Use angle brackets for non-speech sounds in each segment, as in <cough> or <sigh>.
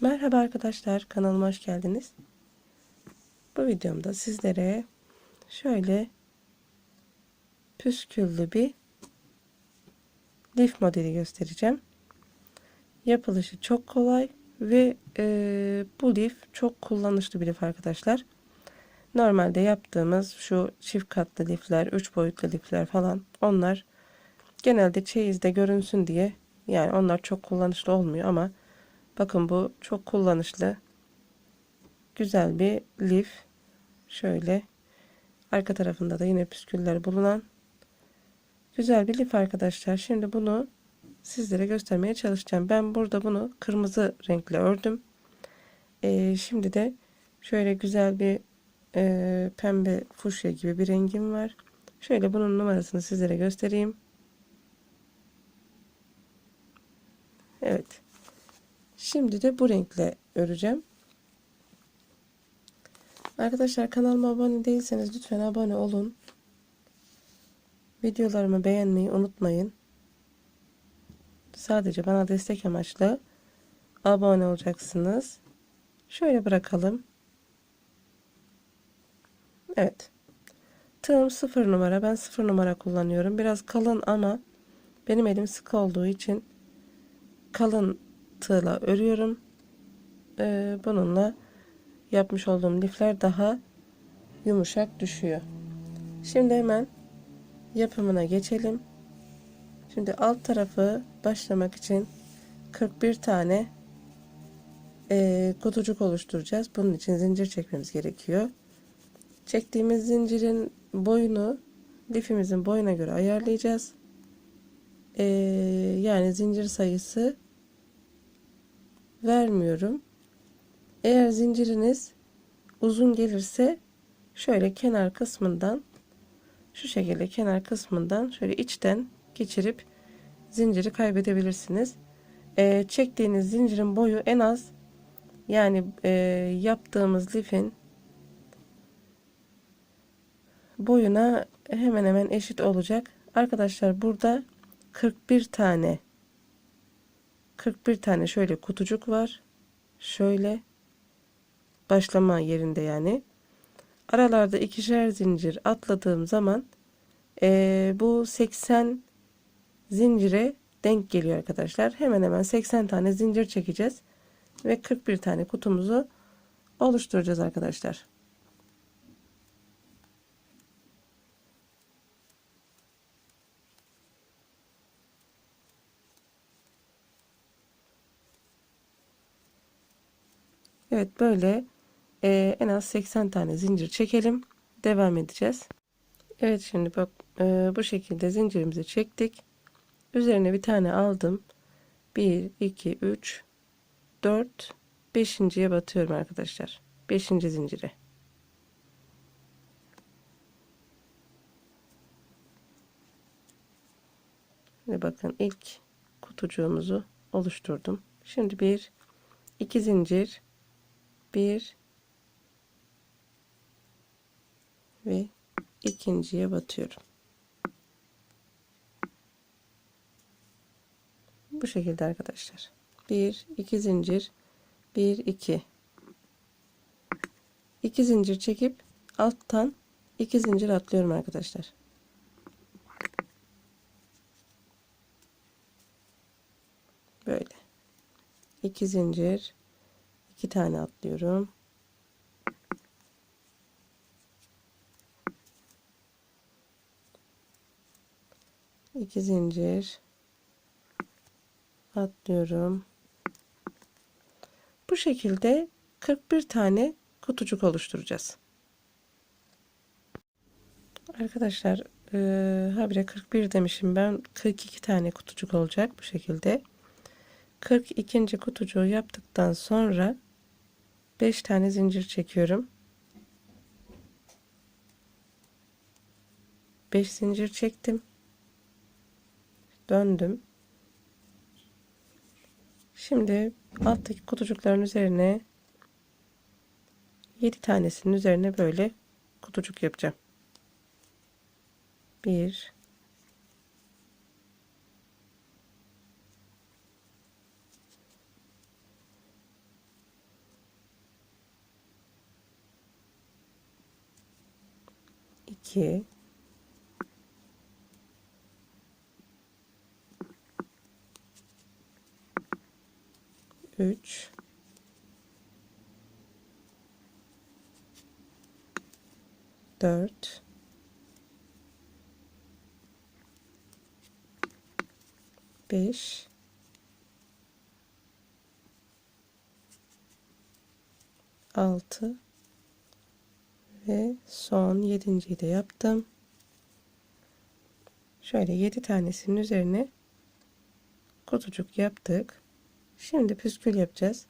Merhaba arkadaşlar, kanalıma hoş geldiniz. Bu videomda sizlere şöyle püsküllü bir lif modeli göstereceğim. Yapılışı çok kolay ve e, bu lif çok kullanışlı bir lif arkadaşlar. Normalde yaptığımız şu çift katlı lifler, üç boyutlu lifler falan onlar genelde çeyizde görünsün diye yani onlar çok kullanışlı olmuyor ama Bakın bu çok kullanışlı. Güzel bir lif. Şöyle. Arka tarafında da yine püsküller bulunan güzel bir lif arkadaşlar. Şimdi bunu sizlere göstermeye çalışacağım. Ben burada bunu kırmızı renkle ördüm. Ee, şimdi de şöyle güzel bir e, pembe fuşya gibi bir rengim var. Şöyle bunun numarasını sizlere göstereyim. Evet. Şimdi de bu renkle öreceğim. Arkadaşlar kanalıma abone değilseniz lütfen abone olun. Videolarımı beğenmeyi unutmayın. Sadece bana destek amaçlı abone olacaksınız. Şöyle bırakalım. Evet. Tığım 0 numara. Ben 0 numara kullanıyorum. Biraz kalın ama benim elim sık olduğu için kalın tığla örüyorum. Ee, bununla yapmış olduğum lifler daha yumuşak düşüyor. Şimdi hemen yapımına geçelim. Şimdi alt tarafı başlamak için 41 tane e, kutucuk oluşturacağız. Bunun için zincir çekmemiz gerekiyor. Çektiğimiz zincirin boyunu lifimizin boyuna göre ayarlayacağız. E, yani zincir sayısı vermiyorum. Eğer zinciriniz uzun gelirse şöyle kenar kısmından şu şekilde kenar kısmından şöyle içten geçirip zinciri kaybedebilirsiniz. Ee, çektiğiniz zincirin boyu en az yani e, yaptığımız lifin boyuna hemen hemen eşit olacak. Arkadaşlar burada 41 tane 41 tane şöyle kutucuk var. Şöyle başlama yerinde yani. Aralarda ikişer zincir atladığım zaman e, bu 80 zincire denk geliyor arkadaşlar. Hemen hemen 80 tane zincir çekeceğiz ve 41 tane kutumuzu oluşturacağız arkadaşlar. Evet böyle e, en az 80 tane zincir çekelim. Devam edeceğiz. Evet şimdi bak e, bu şekilde zincirimizi çektik. Üzerine bir tane aldım. 1, 2, 3, 4, 5.ye batıyorum arkadaşlar. 5. zincire. Ve bakın ilk kutucuğumuzu oluşturdum. Şimdi bir iki zincir bir ve ikinciye batıyorum. Bu şekilde arkadaşlar. Bir, iki zincir, bir, iki. İki zincir çekip alttan iki zincir atlıyorum arkadaşlar. Böyle. iki zincir, iki tane atlıyorum. iki zincir atlıyorum. Bu şekilde 41 tane kutucuk oluşturacağız. Arkadaşlar e, habire 41 demişim ben 42 tane kutucuk olacak bu şekilde. 42. kutucuğu yaptıktan sonra 5 tane zincir çekiyorum. 5 zincir çektim. Döndüm. Şimdi alttaki kutucukların üzerine 7 tanesinin üzerine böyle kutucuk yapacağım. 1 2 2 3 4 5 6 ve son yedinciyi de yaptım. Şöyle 7 tanesinin üzerine kutucuk yaptık. Şimdi püskül yapacağız.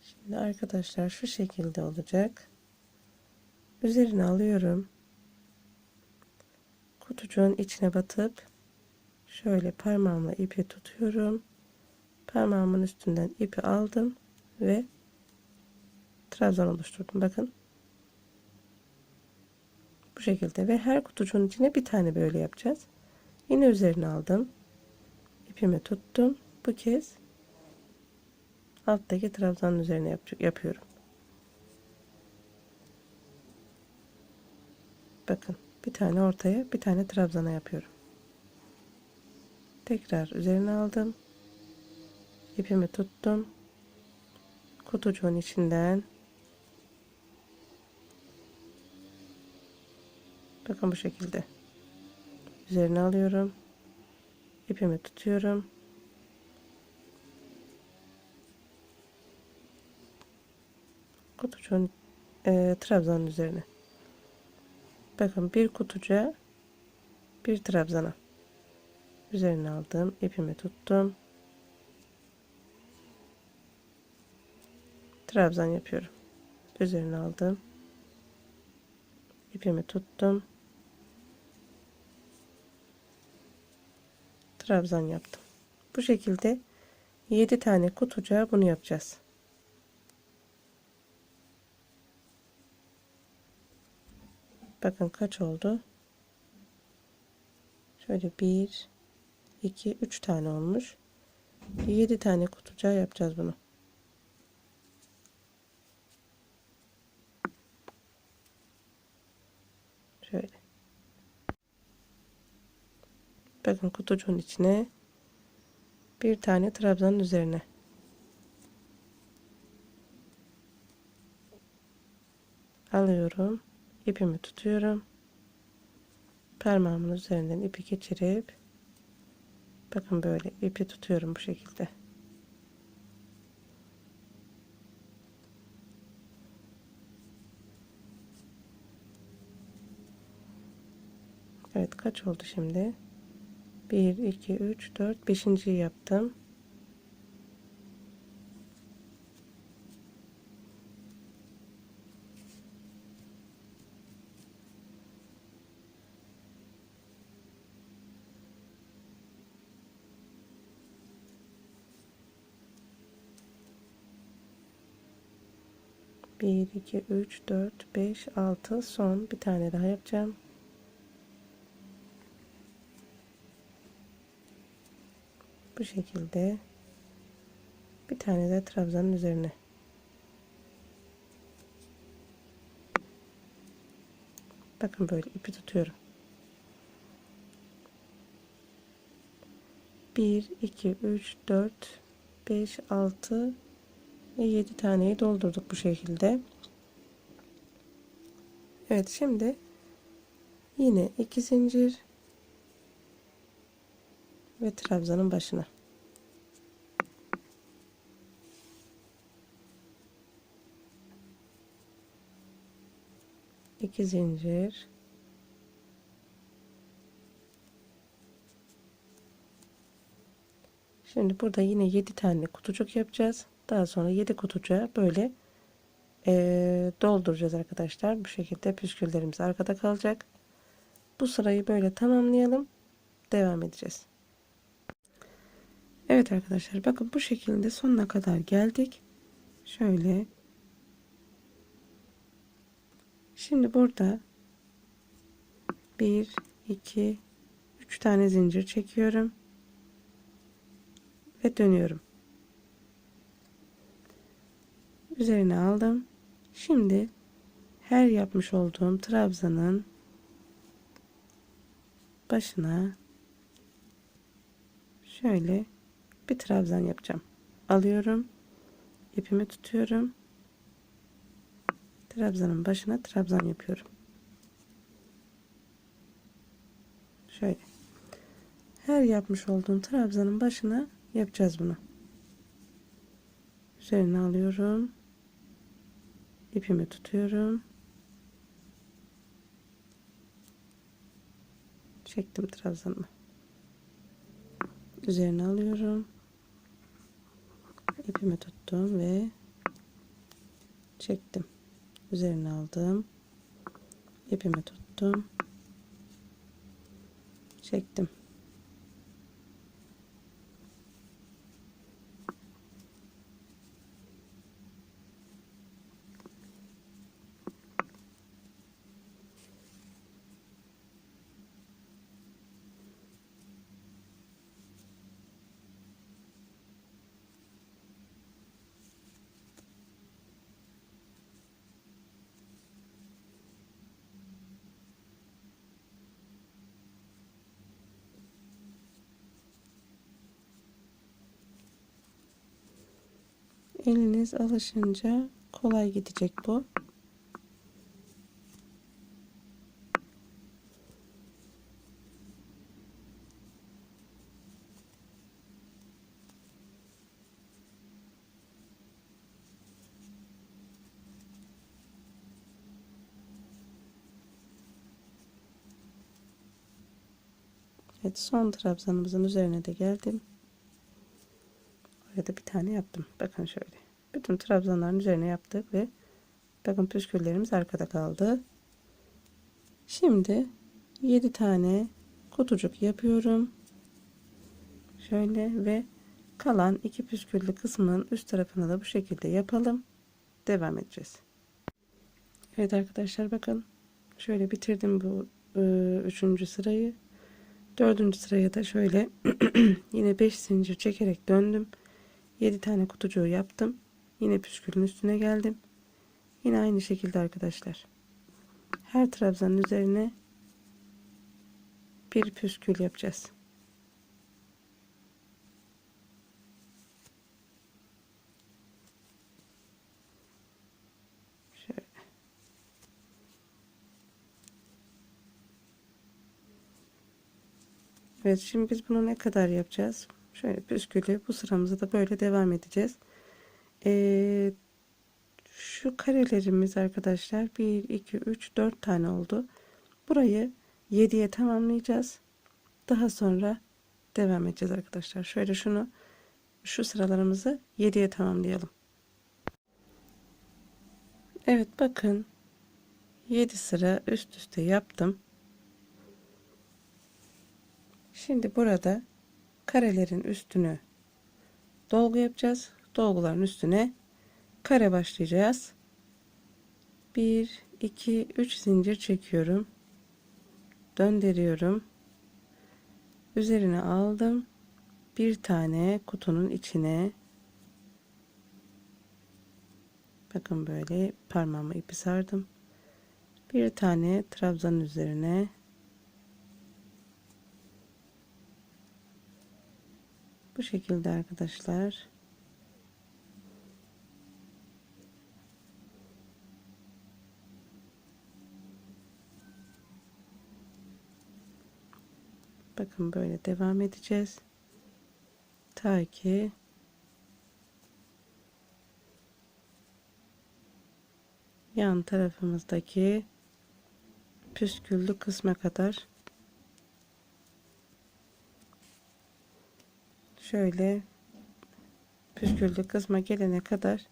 Şimdi arkadaşlar şu şekilde olacak. Üzerine alıyorum. Kutucuğun içine batıp şöyle parmağımla ipi tutuyorum. Parmağımın üstünden ipi aldım ve trabzan oluşturdum. Bakın. Bu şekilde ve her kutucuğun içine bir tane böyle yapacağız. Yine üzerine aldım. İpimi tuttum. Bu kez alttaki trabzanın üzerine yap yapıyorum. Bakın bir tane ortaya bir tane trabzana yapıyorum. Tekrar üzerine aldım. İpimi tuttum. Kutucuğun içinden bakın bu şekilde üzerine alıyorum. İpimi tutuyorum. Kutucuğun e, trabzanın üzerine. Bakın bir kutucuğa bir trabzana üzerine aldım. ipimi tuttum. Trabzan yapıyorum. Üzerine aldım. ipimi tuttum. Trabzan yaptım. Bu şekilde 7 tane kutucuğa bunu yapacağız. Bakın kaç oldu? Şöyle 1 2 3 tane olmuş. 7 tane kutucuğa yapacağız bunu. Şöyle. Bakın kutucuğun içine bir tane trabzanın üzerine. Alıyorum ipimi tutuyorum. Parmağımın üzerinden ipi geçirip bakın böyle ipi tutuyorum bu şekilde. Evet kaç oldu şimdi 1 2 3 4 5. yaptım Bir, iki, üç, dört, beş, altı. Son bir tane daha yapacağım. Bu şekilde bir tane de trabzanın üzerine. Bakın böyle ipi tutuyorum. 1, 2, 3, 4, 5, 6 ve 7 taneyi doldurduk bu şekilde. Evet şimdi yine 2 zincir ve trabzanın başına. iki zincir Şimdi burada yine 7 tane kutucuk yapacağız. Daha sonra 7 kutucuğa böyle e, dolduracağız arkadaşlar. Bu şekilde püsküllerimiz arkada kalacak. Bu sırayı böyle tamamlayalım. Devam edeceğiz. Evet arkadaşlar bakın bu şekilde sonuna kadar geldik. Şöyle. Şimdi burada 1 2 3 tane zincir çekiyorum ve dönüyorum. Üzerine aldım. Şimdi her yapmış olduğum trabzanın başına şöyle bir trabzan yapacağım. Alıyorum. ipimi tutuyorum. Trabzanın başına trabzan yapıyorum. Şöyle. Her yapmış olduğum trabzanın başına yapacağız bunu. Üzerine alıyorum. ipimi tutuyorum. Çektim trabzanımı. Üzerine alıyorum. İpimi tuttum ve çektim. Üzerine aldım. ipimi tuttum. Çektim. Eliniz alışınca kolay gidecek bu. Evet son trabzanımızın üzerine de geldim. Oraya da bir tane yaptım. Bakın şöyle. Bütün trabzanların üzerine yaptık ve bakın püsküllerimiz arkada kaldı. Şimdi 7 tane kutucuk yapıyorum. Şöyle ve kalan iki püsküllü kısmın üst tarafını da bu şekilde yapalım. Devam edeceğiz. Evet arkadaşlar bakın şöyle bitirdim bu e, üçüncü sırayı. Dördüncü sıraya da şöyle <clears throat> yine 5 zincir çekerek döndüm. 7 tane kutucuğu yaptım. Yine püskülün üstüne geldim. Yine aynı şekilde arkadaşlar. Her trabzanın üzerine bir püskül yapacağız. Şöyle. Evet şimdi biz bunu ne kadar yapacağız? Şöyle püskülü bu sıramızda da böyle devam edeceğiz. Ee, şu karelerimiz arkadaşlar 1 2 3 4 tane oldu. Burayı 7'ye tamamlayacağız. Daha sonra devam edeceğiz arkadaşlar. Şöyle şunu şu sıralarımızı 7'ye tamamlayalım. Evet bakın 7 sıra üst üste yaptım. Şimdi burada karelerin üstünü dolgu yapacağız. Dolguların üstüne kare başlayacağız. 1 2 3 zincir çekiyorum. Döndürüyorum. Üzerine aldım. Bir tane kutunun içine bakın böyle parmağımı ipi sardım. Bir tane trabzanın üzerine Bu şekilde arkadaşlar. Bakın böyle devam edeceğiz. Ta ki yan tarafımızdaki püsküllü kısma kadar şöyle püsküllü kısma gelene kadar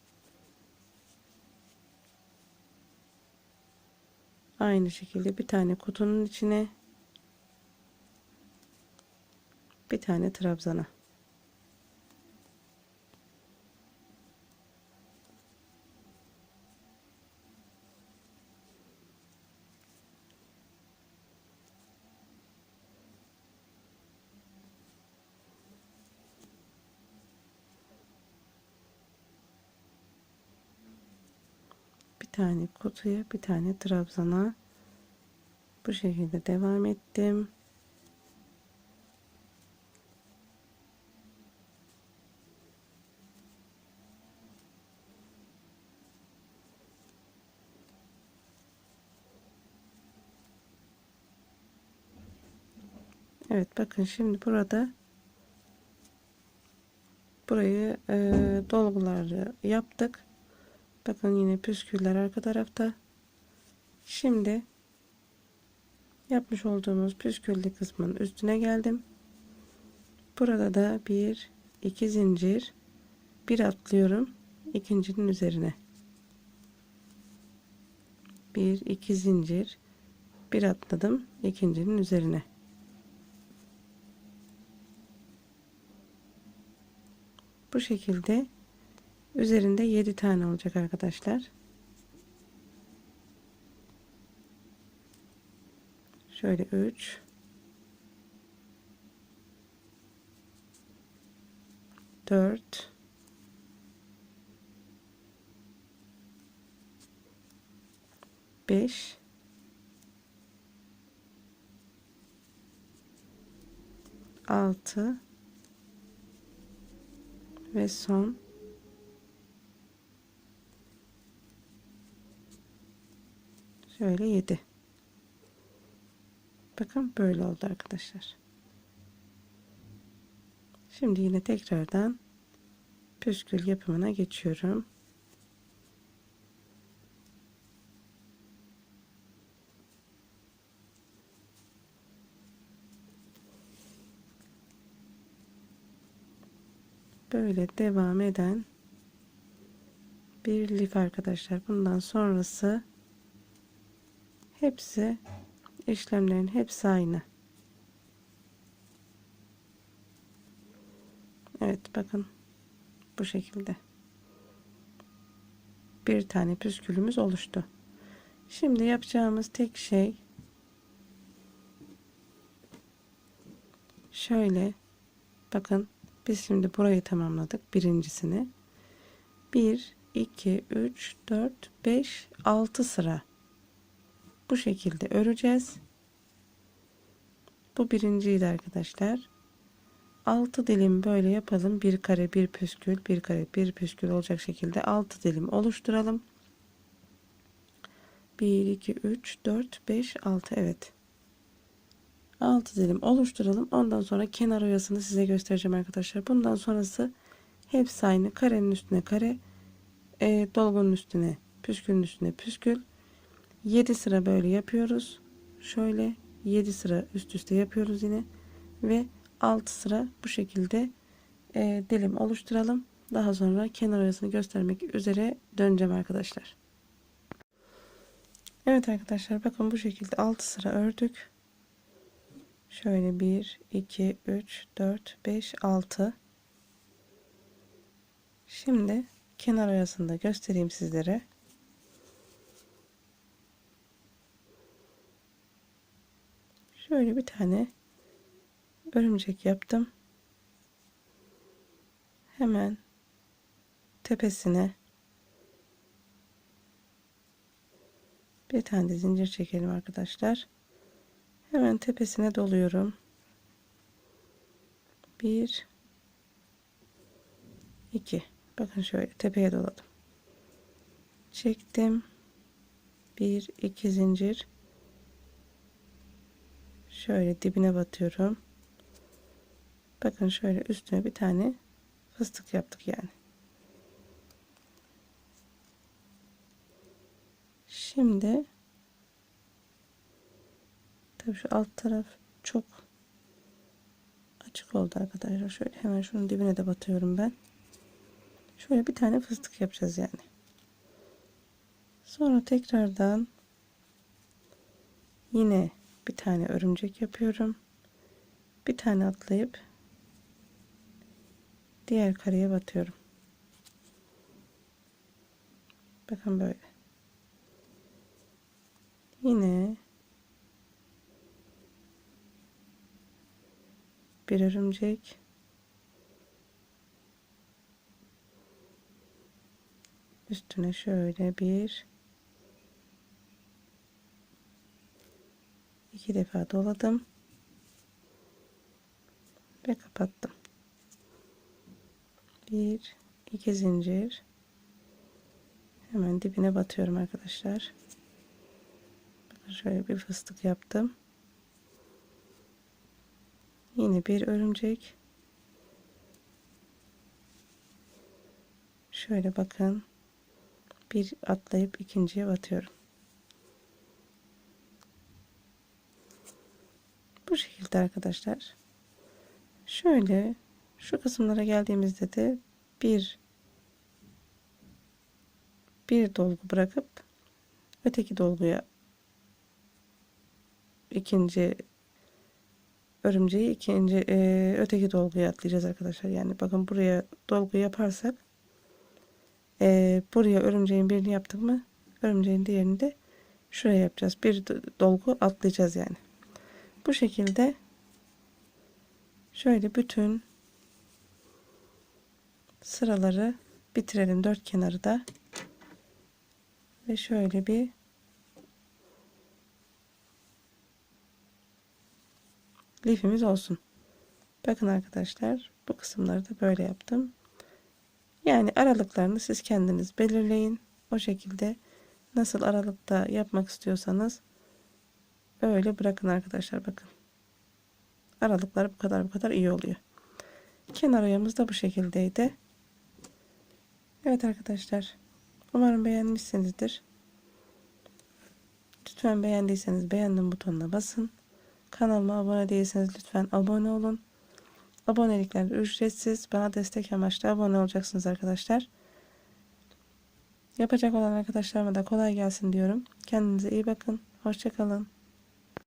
aynı şekilde bir tane kutunun içine bir tane trabzana tane kutuya bir tane trabzana bu şekilde devam ettim. Evet bakın şimdi burada burayı e, dolguları yaptık. Bakın yine püsküller arka tarafta. Şimdi yapmış olduğumuz püsküllü kısmın üstüne geldim. Burada da bir iki zincir bir atlıyorum ikincinin üzerine. Bir iki zincir bir atladım ikincinin üzerine. Bu şekilde üzerinde 7 tane olacak arkadaşlar. Şöyle 3 4 5 6 ve son şöyle 7 bakın böyle oldu arkadaşlar. Şimdi yine tekrardan püskül yapımına geçiyorum. Böyle devam eden bir lif arkadaşlar. Bundan sonrası hepsi işlemlerin hepsi aynı. Evet bakın bu şekilde. Bir tane püskülümüz oluştu. Şimdi yapacağımız tek şey şöyle bakın biz şimdi burayı tamamladık birincisini. 1, 2, 3, 4, 5, 6 sıra. Bu şekilde öreceğiz. Bu birinciydi arkadaşlar. 6 dilim böyle yapalım. Bir kare bir püskül bir kare bir püskül olacak şekilde 6 dilim oluşturalım. 1, 2, 3, 4, 5, 6 evet. 6 dilim oluşturalım. Ondan sonra kenar oyasını size göstereceğim arkadaşlar. Bundan sonrası hepsi aynı. Karenin üstüne kare, e, dolgunun üstüne, püskülün üstüne püskül. 7 sıra böyle yapıyoruz. Şöyle 7 sıra üst üste yapıyoruz yine. Ve 6 sıra bu şekilde e, dilim oluşturalım. Daha sonra kenar oyasını göstermek üzere döneceğim arkadaşlar. Evet arkadaşlar bakın bu şekilde 6 sıra ördük. Şöyle 1, 2, 3, 4, 5, 6. Şimdi kenar arasında göstereyim sizlere. Şöyle bir tane örümcek yaptım. Hemen tepesine bir tane zincir çekelim arkadaşlar. Hemen tepesine doluyorum. Bir, iki. Bakın şöyle tepeye doladım. Çektim. Bir, iki zincir. Şöyle dibine batıyorum. Bakın şöyle üstüne bir tane fıstık yaptık yani. Şimdi Tabii şu alt taraf çok açık oldu arkadaşlar. Şöyle hemen şunun dibine de batıyorum ben. Şöyle bir tane fıstık yapacağız yani. Sonra tekrardan yine bir tane örümcek yapıyorum. Bir tane atlayıp diğer kareye batıyorum. Bakın böyle. Yine bir örümcek üstüne şöyle bir iki defa doladım ve kapattım. Bir, iki zincir. Hemen dibine batıyorum arkadaşlar. Şöyle bir fıstık yaptım. Yine bir örümcek. Şöyle bakın. Bir atlayıp ikinciye batıyorum. Bu şekilde arkadaşlar. Şöyle şu kısımlara geldiğimizde de bir bir dolgu bırakıp öteki dolguya ikinci örümceği ikinci e, öteki dolguya atlayacağız arkadaşlar. Yani bakın buraya dolgu yaparsak e, buraya örümceğin birini yaptık mı örümceğin diğerini de şuraya yapacağız. Bir dolgu atlayacağız yani. Bu şekilde şöyle bütün sıraları bitirelim dört kenarı da ve şöyle bir lifimiz olsun. Bakın arkadaşlar bu kısımları da böyle yaptım. Yani aralıklarını siz kendiniz belirleyin. O şekilde nasıl aralıkta yapmak istiyorsanız öyle bırakın arkadaşlar bakın. Aralıkları bu kadar bu kadar iyi oluyor. Kenar oyamız da bu şekildeydi. Evet arkadaşlar. Umarım beğenmişsinizdir. Lütfen beğendiyseniz beğendim butonuna basın. Kanalıma abone değilseniz lütfen abone olun. Abonelikler ücretsiz. Bana destek amaçlı abone olacaksınız arkadaşlar. Yapacak olan arkadaşlarıma da kolay gelsin diyorum. Kendinize iyi bakın. Hoşçakalın.